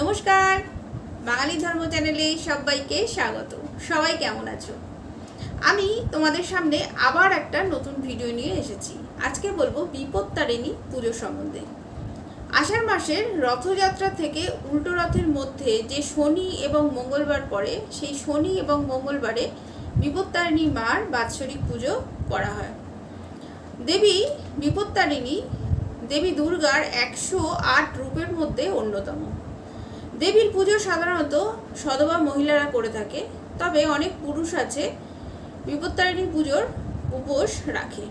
নমস্কার। বাঙালি ধর্ম চ্যানেলে সবাইকে স্বাগত। সবাই কেমন আছো? আমি তোমাদের সামনে আবার একটা নতুন ভিডিও নিয়ে এসেছি। আজকে বলব বিপত্তারিণী পুজো সম্বন্ধে। আষাঢ় মাসের রথযাত্রা থেকে উল্টো রথের মধ্যে যে শনি এবং মঙ্গলবার পড়ে, সেই শনি এবং মঙ্গলবারে বিপত্তারিণী মার বাৎসরিক পুজো করা হয়। দেবী বিপত্তারিণী দেবী দুর্গার একশো আট রূপের মধ্যে অন্যতম। দেবীর পুজো সাধারণত সধবা মহিলারা করে থাকে, তবে অনেক পুরুষ আছে বিপত্তারিণী পুজোর উপোস রাখে।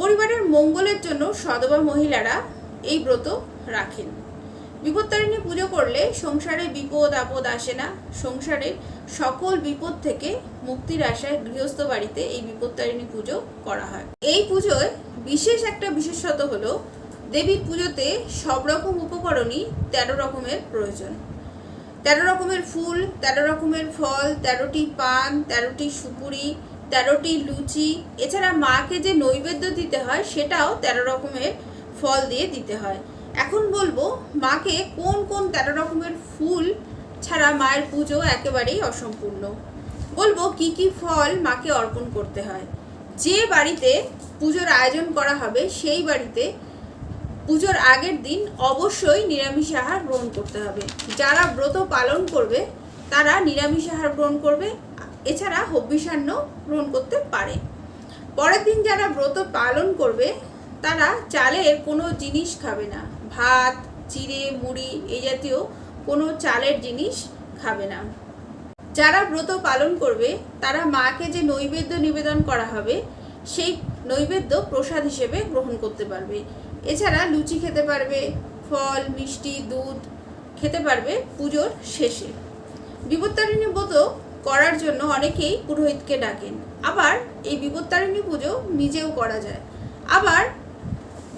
পরিবারের মঙ্গলের জন্য সধবা মহিলারা এই ব্রত রাখেন। বিপত্তারিণী পুজো করলে সংসারে বিপদ, আপদ আসে না। সংসারের সকল বিপদ থেকে মুক্তির আশায় গৃহস্থ বাড়িতে এই বিপত্তারিণী পুজো করা হয়। এই পুজোয় বিশেষ একটা বিশেষত হলো, দেবীর পুজোতে সব রকম উপকরণই তেরো রকমের প্রয়োজন। তেরো রকমের ফুল, তেরো রকমের ফল, তেরোটি পান, তেরোটি সুপুরি, তেরোটি লুচি। এছাড়া মাকে যে নৈবেদ্য দিতে হয়, সেটাও তেরো রকমের ফল দিয়ে দিতে হয়। এখন বলব, মাকে কোন কোন তেরো রকমের ফুল ছাড়া মায়ের পুজো একেবারেই অসম্পূর্ণ। বলব, কি কি ফল মাকে অর্পণ করতে হয়? যে বাড়িতে পুজোর আয়োজন করা হবে, সেই বাড়িতে পুজোর আগের দিন অবশ্যই নিরামিষ আহার গ্রহণ করতে হবে। যারা ব্রত পালন করবে, তারা নিরামিষ আহার গ্রহণ করবে। এছাড়া হব্বিষান্ন গ্রহণ করতে পারে। পরের দিন যারা ব্রত পালন করবে, তারা চালের কোনো জিনিস খাবে না। ভাত, চিড়ে, মুড়ি এই জাতীয় কোনো চালের জিনিস খাবে না। যারা ব্রত পালন করবে, তারা মাকে যে নৈবেদ্য নিবেদন করা হবে, সেই নৈবেদ্য প্রসাদ হিসেবে গ্রহণ করতে পারবে। এছাড়া লুচি খেতে পারবে, ফল, মিষ্টি, দুধ খেতে পারবে পুজোর শেষে। বিপত্তারিণী ব্রত করার জন্য অনেকেই পুরোহিতকে ডাকেন। আবার এই বিপত্তারিণী পুজো নিজেও করা যায়। আবার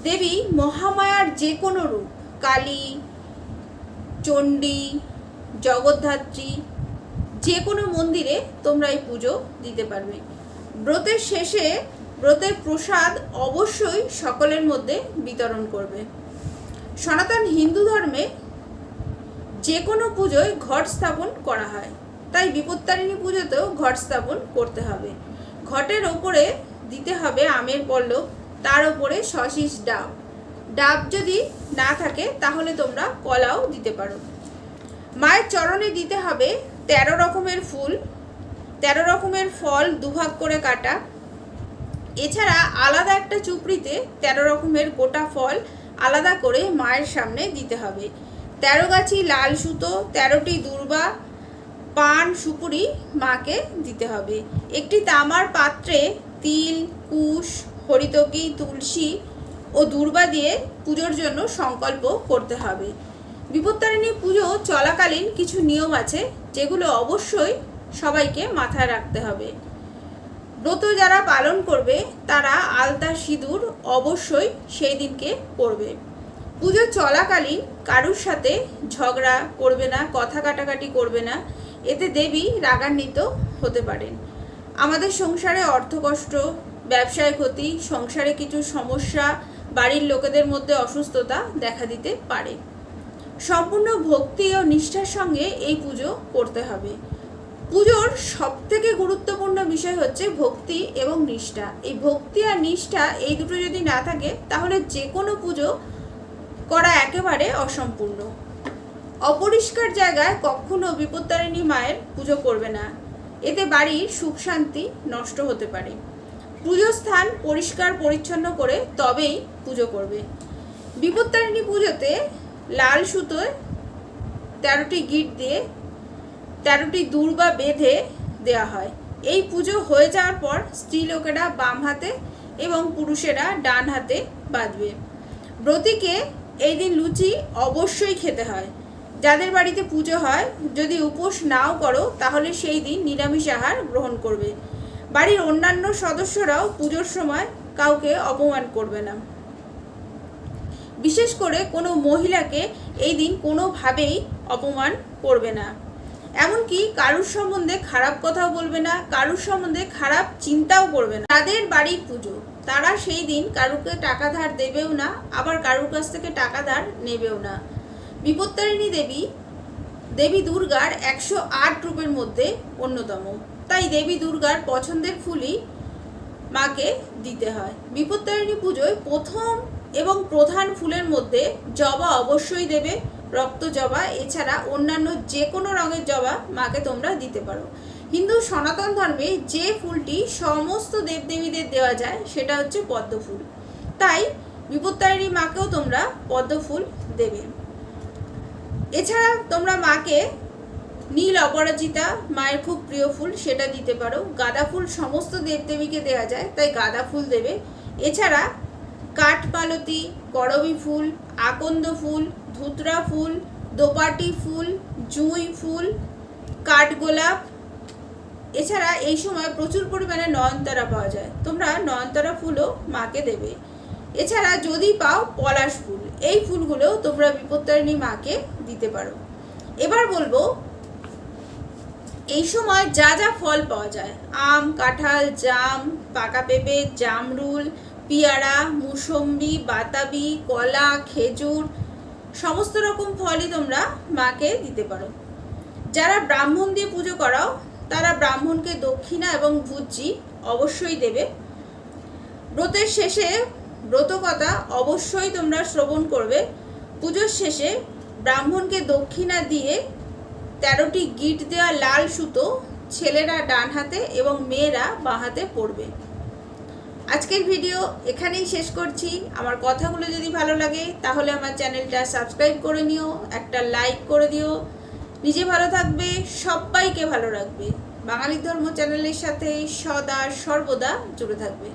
দেবী মহামায়ার যে কোনো রূপ, কালী, চণ্ডী, জগদ্ধাত্রী যে কোনো মন্দিরে তোমরা এই পুজো দিতে পারবে। ব্রতের শেষে ব্রতের প্রসাদ অবশ্যই সকলের মধ্যে বিতরণ করবে। সনাতন হিন্দু ধর্মে যে কোনো পুজোয় ঘট স্থাপন করা হয়। তাই বিপত্তারিণী পুজোতেও ঘট স্থাপন করতে হবে। ঘটের ওপরে দিতে হবে আমের পল্লব, তার ওপরে সশিস ডাব। ডাব যদি না থাকে, তাহলে তোমরা কলাও দিতে পারো। মায়ের চরণে দিতে হবে তেরো রকমের ফুল, তেরো রকমের ফল দুভাগ করে কাটা এছাড়া আলাদা একটা চুপড়িতে তেরো রকমের গোটা ফল আলাদা করে মায়ের সামনে দিতে হবে। তেরো গাছি লাল সুতো, তেরোটি দুর্বা, পান, সুপুরি মাকে দিতে হবে। একটি তামার পাত্রে তিল, কুশ, হরিতকি, তুলসী ও দুর্বা দিয়ে পুজোর জন্য সংকল্প করতে হবে। বিপত্তারিণী পুজো চলাকালীন কিছু নিয়ম আছে যেগুলো অবশ্যই সবাইকে মাথায় রাখতে হবে। ব্রত যারা পালন করবে, তারা আলতা সিঁদুর অবশ্যই সেই দিনকে পরবে পুজো চলাকালীন কারুর সাথে ঝগড়া করবে না, কথা কাটাকাটি করবে না, এতে দেবী রাগান্বিত হতে পারেন। আমাদের সংসারে অর্থকষ্ট, ব্যবসায় ক্ষতি, সংসারে কিছু সমস্যা, বাড়ির লোকেদের মধ্যে অসুস্থতা দেখা দিতে পারে। সম্পূর্ণ ভক্তি ও নিষ্ঠার সঙ্গে এই পুজো করতে হবে। পুজোর সব থেকে গুরুত্বপূর্ণ বিষয় হচ্ছে ভক্তি এবং নিষ্ঠা। এই ভক্তি আর নিষ্ঠা এই দুটো যদি না থাকে, তাহলে যে কোনো পুজো করা একেবারে অসম্পূর্ণ। অপরিষ্কার জায়গায় কখনো বিপত্তারিণী মায়ের পুজো করবে না। এতে বাড়ির সুখ শান্তি নষ্ট হতে পারে। পুজো স্থান পরিষ্কার পরিচ্ছন্ন করে তবেই পুজো করবে। বিপত্তারিণী পুজোতে লাল সুতোয় তেরোটি গিট দিয়ে তেরোটি দুর্বা বেঁধে দেওয়া হয়। এই পুজো হয়ে যাওয়ার পর স্ত্রী লোকেরা বাম হাতে এবং পুরুষেরা ডান হাতে বাঁধবে। ব্রতীকে এই দিন লুচি অবশ্যই খেতে হয়। যাদের বাড়িতে পুজো হয়, যদি উপোস নাও করো, তাহলে সেই দিন নিরামিষ আহার গ্রহণ করবে। বাড়ির অন্যান্য সদস্যরাও পুজোর সময় কাউকে অপমান করবে না। বিশেষ করে কোনো মহিলাকে এই দিন কোনোভাবেই অপমান করবে না। এমনকি কারুর সম্বন্ধে খারাপ কথাও বলবে না, কারুর সম্বন্ধে খারাপ চিন্তাও করবে না। তাদের বাড়ির পুজো, তারা সেই দিন কারুকে টাকা ধার দেবেও না, আবার কারুর কাছ থেকে টাকা ধার নেবেও না। বিপত্তারিণী দেবী দেবী দুর্গার একশো আট রূপের মধ্যে অন্যতম। তাই দেবী দুর্গার পছন্দের ফুলই মাকে দিতে হয়। বিপত্তারিণী পুজোয় প্রথম এবং প্রধান ফুলের মধ্যে জবা অবশ্যই দেবে রক্ত জবা, এছাড়া অন্যান্য যে কোনো রঙের জবা মাকে তোমরা দিতে পারো। হিন্দু সনাতন ধর্মে যে ফুলটি সমস্ত দেবদেবীদের দেওয়া যায়, সেটা হচ্ছে পদ্ম ফুল তাই বিপত্তারিণী মাকেও তোমরা পদ্ম ফুল দেবে। এছাড়া তোমরা মাকে নীল অপরাজিতা, মায়ের খুব প্রিয় ফুল, সেটা দিতে পারো। গাঁদা ফুল সমস্ত দেবদেবীকে দেওয়া যায়, তাই গাঁদা ফুল দেবে। এছাড়া কাঠপালতি করবি ফুল, আকন্দ ফুল ধুতরা ফুল, দোপাটি ফুল, জুঁই ফুল, কাঠগোলাপ। এছাড়া এই সময় প্রচুর পরিমাণে নয়নতারা পাওয়া যায়। তোমরা নয়নতারা ফুলও মাকে দেবে। এছাড়া যদি পাও পলাশ ফুল, এই ফুলগুলো তোমরা বিপত্তারিণী মাকে দিতে পারো। এবার বলব, এই সময় যা যা ফল পাওয়া যায়। আম, কাঁঠাল, জাম, পাকা পেঁপে, জামরুল, পিয়ারা, মুসম্বি, বাতাবি, কলা, খেজুর সমস্ত রকম ফলই তোমরা মাকে দিতে পারো। যারা ব্রাহ্মণ দিয়ে পুজো করাও, তারা ব্রাহ্মণকে দক্ষিণা এবং ভুজি অবশ্যই দেবে। ব্রতের শেষে ব্রতকথা অবশ্যই তোমরা শ্রবণ করবে। পুজোর শেষে ব্রাহ্মণকে দক্ষিণা দিয়ে তেরোটি গিট দেওয়া লাল সুতো ছেলেরা ডান হাতে এবং মেয়েরা বাঁ হাতে পড়বে আজকের ভিডিও এখানেই শেষ করছি। আমার কথাগুলো যদি ভালো লাগে, তাহলে আমার চ্যানেলটা সাবস্ক্রাইব করে নিও, একটা লাইক করে দিও। নিজে ভালো থাকবে, সবাইকে ভালো রাখবে। বাঙালি ধর্ম চ্যানেলের সাথে সদা সর্বদা জুড়ে থাকবে।